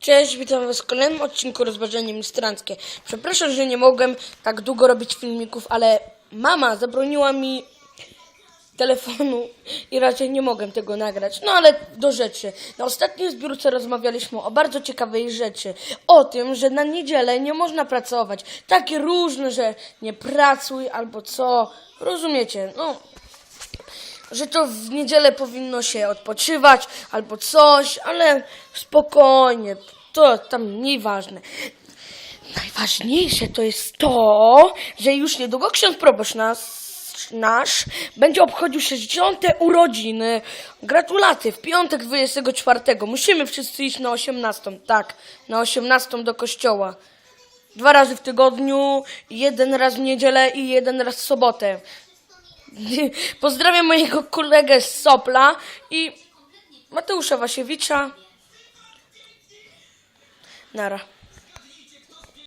Cześć, witam was w kolejnym odcinku Rozważanie Mistranckie. Przepraszam, że nie mogłem tak długo robić filmików, ale mama zabroniła mi telefonu i raczej nie mogłem tego nagrać. No ale do rzeczy. Na ostatniej zbiórce rozmawialiśmy o bardzo ciekawej rzeczy. O tym, że na niedzielę nie można pracować. Takie różne, że nie pracuj albo co. Rozumiecie? No, że to w niedzielę powinno się odpoczywać albo coś, ale spokojnie, to tam nieważne. Najważniejsze to jest to, że już niedługo ksiądz proboszcz nas, nasz będzie obchodził 60. urodziny. Gratulacje, w piątek 24. Musimy wszyscy iść na 18. Tak, na 18 do kościoła. Dwa razy w tygodniu, jeden raz w niedzielę i jeden raz w sobotę. Pozdrawiam mojego kolegę z Sopla i Mateusza Wasiewicza. Nara.